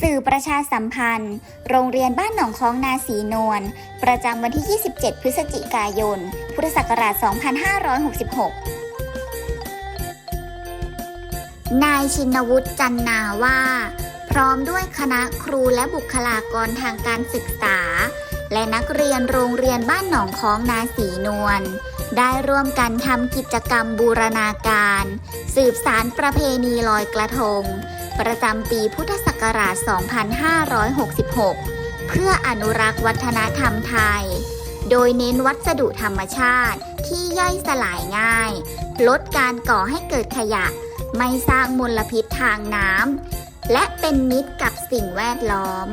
สื่อประชาสัมพันธ์ โรงเรียนบ้านหนองคลองนาสีนวลประจำวันที่ 27 พฤศจิกายน พุทธศักราช 2566 นายชินวุฒิจันนาว่า พร้อมด้วยคณะครูและบุคลากรทางการศึกษา และนักเรียนโรงเรียนบ้านหนองคลองนาสีนวลได้ร่วมกันทำกิจกรรมบูรณาการ สืบสารประเพณีลอยกระทง ประจำปีพุทธศักราช 2566 เพื่ออนุรักษ์วัฒนธรรมไทย โดยเน้นวัสดุธรรมชาติที่ย่อยสลายง่าย ลดการก่อให้เกิดขยะ ไม่สร้างมลพิษทางน้ำและเป็นมิตรกับสิ่งแวดล้อม